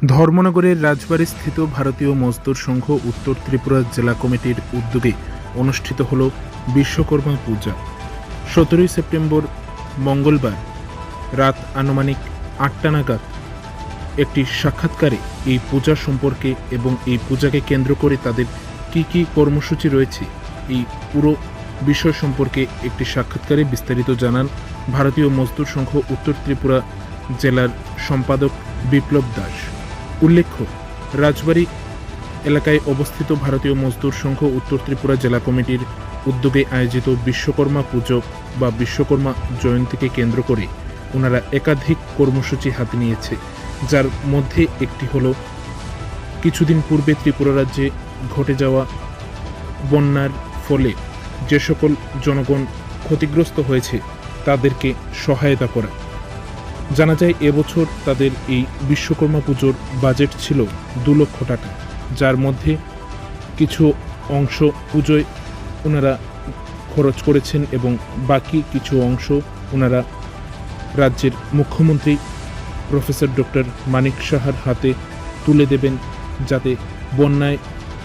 ধর্মনগরের রাজবাড়ী স্থিত ভারতীয় মজদুর সংঘ উত্তর ত্রিপুরা জেলা কমিটির উদ্যোগে অনুষ্ঠিত হল বিশ্বকর্মা পূজা। সতেরোই সেপ্টেম্বর, মঙ্গলবার, রাত আনুমানিক আটটা নাগাদ একটি সাক্ষাৎকারে এই পূজা সম্পর্কে এবং এই পূজাকে কেন্দ্র করে তাদের কি কি কর্মসূচি রয়েছে, এই পুরো বিষয় সম্পর্কে একটি সাক্ষাৎকারে বিস্তারিত জানান ভারতীয় মজদুর সংঘ উত্তর ত্রিপুরা জেলার সম্পাদক বিপ্লব দাস। উল্লেখ্য, রাজবাড়ী এলাকায় অবস্থিত ভারতীয় মজদুর সংঘ উত্তর ত্রিপুরা জেলা কমিটির উদ্যোগে আয়োজিত বিশ্বকর্মা পুজো বা বিশ্বকর্মা জয়ন্তীকে কেন্দ্র করে ওনারা একাধিক কর্মসূচি হাতে নিয়েছে। যার মধ্যে একটি হলো, কিছুদিন পূর্বে ত্রিপুরা রাজ্যে ঘটে যাওয়া বন্যার ফলে যে সকল জনগণ ক্ষতিগ্রস্ত হয়েছে, তাদেরকে সহায়তা করা। জানা যায়, এবছর তাদের এই বিশ্বকর্মা পুজোর বাজেট ছিল দু লক্ষ টাকা, যার মধ্যে কিছু অংশ পুজোয় ওনারা খরচ করেছেন এবং বাকি কিছু অংশ ওনারা রাজ্যের মুখ্যমন্ত্রী প্রফেসর ডক্টর মানিক সাহার হাতে তুলে দেবেন যাতে বন্যায়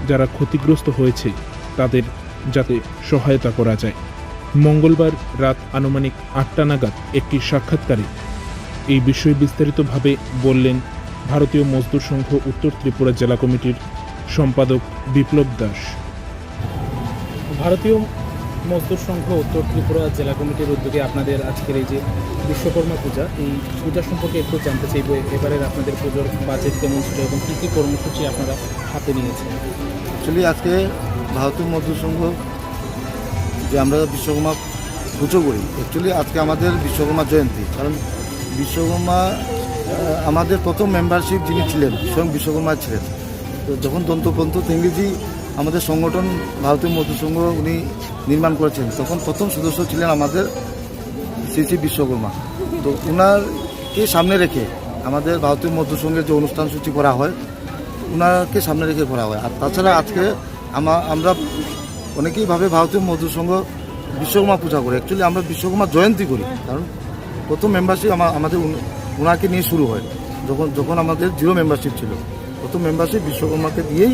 যারা ক্ষতিগ্রস্ত হয়েছে তাদের যাতে সহায়তা করা যায়। মঙ্গলবার রাত আনুমানিক আটটা নাগাদ একটি সাক্ষাৎকারে এই বিষয়ে বিস্তারিতভাবে বললেন ভারতীয় মজদুর সংঘ উত্তর ত্রিপুরা জেলা কমিটির সম্পাদক বিপ্লব দাস। ভারতীয় মজদুর সংঘ উত্তর ত্রিপুরা জেলা কমিটির উদ্যোগে আপনাদের আজকের এই যে বিশ্বকর্মা পূজা এই পূজা সম্পর্কে একটু জানতে চাইব এবারের আপনাদের পুজোর বাজেট কেমন ছিল এবং কী কী কর্মসূচি আপনারা হাতে নিয়েছেন? অ্যাকচুয়ালি আজকে ভারতীয় মজদুর সংঘ যে আমরা বিশ্বকর্মা পুজো করি অ্যাকচুয়ালি আজকে আমাদের বিশ্বকর্মা জয়ন্তী কারণ বিশ্বকর্মা আমাদের প্রথম মেম্বারশিপ যিনি ছিলেন, স্বয়ং বিশ্বকর্মা ছিলেন। তো যখন দন্তপন্ত ইংরেজি আমাদের সংগঠন, ভারতীয় মজদুর সংঘ, উনি নির্মাণ করেছেন, তখন প্রথম সদস্য ছিলেন আমাদের শ্রী শ্রী বিশ্বকর্মা। তো ওনারকে সামনে রেখে আমাদের ভারতীয় মজদুর সংঘের যে অনুষ্ঠান সূচি করা হয় ওনাকে সামনে রেখে করা হয়। আর তাছাড়া আজকে আমা, আমরা অনেকেই ভাবে ভারতীয় মজদুর সংঘ বিশ্বকর্মা পূজা করি। অ্যাকচুয়ালি আমরা বিশ্বকর্মা জয়ন্তী করি, কারণ প্রথম মেম্বারশিপ আমাদের ওনাকে নিয়ে শুরু হয়। যখন যখন আমাদের জিরো মেম্বারশিপ ছিল। প্রথম মেম্বারশিপ বিশ্বকর্মাকে দিয়েই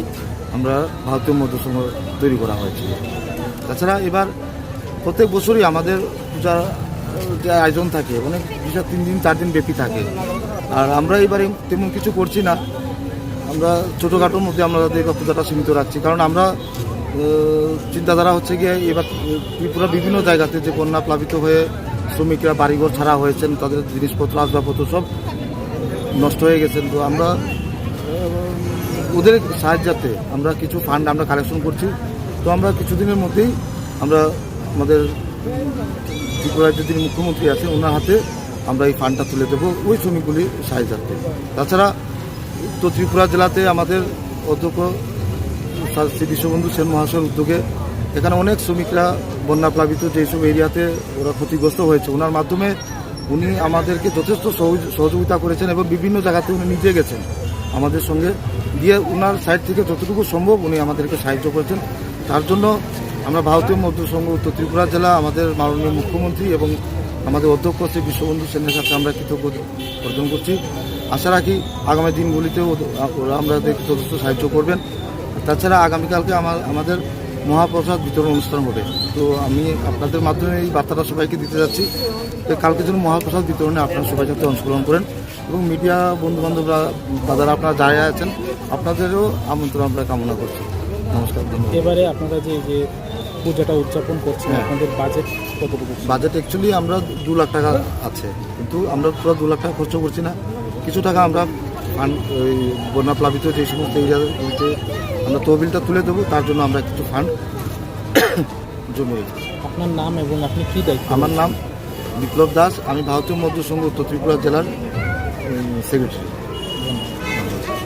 আমরা ভারতীয় মজদুর সংঘ তৈরি করা হয়েছিল। তাছাড়া এবার প্রত্যেক বছরই আমাদের পূজার যে আয়োজন থাকে অনেক বিশাল তিন দিন, চার দিন ব্যাপী থাকে। আর আমরা এবারে তেমন কিছু করছি না। আমরা ছোটোখাটোর মধ্যে আমরা এবার পূজাটা সীমিত রাখছি। কারণ আমরা চিন্তাধারা হচ্ছে গিয়ে এবার ত্রিপুরা বিভিন্ন জায়গাতে যে বন্যা প্লাবিত হয়ে শ্রমিকরা বাড়িঘর ছাড়া হয়েছেন, তাদের জিনিসপত্র, আসবাবপত্র সব নষ্ট হয়ে গেছেন। তো আমরা, ওদের সাহায্যার্থে আমরা কিছু ফান্ড আমরা কালেকশন করছি। তো আমরা কিছুদিনের মধ্যেই আমরা আমাদের ত্রিপুরার যে যিনি মুখ্যমন্ত্রী আছেন, ওনার হাতে আমরা এই ফান্ডটা তুলে দেবো ওই শ্রমিকগুলির সাহায্যার্থে। তাছাড়া উত্তর ত্রিপুরা জেলাতে আমাদের অধ্যক্ষ শ্রী বিশ্ববন্ধু সেন মহাশয়ের উদ্যোগে এখানে অনেক শ্রমিকরা বন্যা প্লাবিত যেসব এরিয়াতে ওরা ক্ষতিগ্রস্ত হয়েছে। ওনার মাধ্যমে উনি আমাদেরকে যথেষ্ট সহযোগিতা করেছেন এবং বিভিন্ন জায়গাতে উনি নিজে গেছেন আমাদের সঙ্গে। গিয়ে ওনার সাইড থেকে যতটুকু সম্ভব উনি আমাদেরকে সাহায্য করেছেন। তার জন্য আমরা ভারতীয় মজদুর সংঘ, উত্তর ত্রিপুরা জেলা, আমাদের মাননীয় মুখ্যমন্ত্রী এবং আমাদের অধ্যক্ষ শ্রী বিশ্ববন্ধু সেনের কাছে আমরা কৃতজ্ঞ অর্জন করছি। আশা রাখি আগামী দিনগুলিতেও ওরা যথেষ্ট সাহায্য করবেন। তাছাড়া আগামীকালকে আমার আমাদের মহাপ্রসাদ বিতরণ অনুষ্ঠান হবে। তো আমি আপনাদের মাধ্যমে এই বার্তাটা সবাইকে দিতে যাচ্ছি তো কালকে যেন মহাপ্রসাদ বিতরণে আপনারা সবাই যাতে অংশগ্রহণ করেন এবং মিডিয়া বন্ধু বান্ধবরা দাদারা আপনারা যারা আছেন আপনাদেরও আমন্ত্রণ আমরা কামনা করছি। নমস্কার ধন্যবাদ। এবারে আপনারা যে যে পূজাটা উদযাপন করছেন হ্যাঁ। আপনাদের বাজেট কতটুকু? বাজেট অ্যাকচুয়ালি আমরা দু লাখ টাকা আছে কিন্তু আমরা পুরো দু লাখ টাকা খরচ করছি না। কিছু টাকা আমরা বন্যা প্লাবিত যে সমস্ত এরিয়াতে আমরা তহবিলটা তুলে দেবো তার জন্য আমরা কিছু ফান্ড জমিয়ে। আপনার নাম এবং আপনি কী দায়িত্ব আমার নাম বিপ্লব দাস আমি ভারতীয় মধ্য সংঘ উত্তর ত্রিপুরা জেলার সেক্রেটারি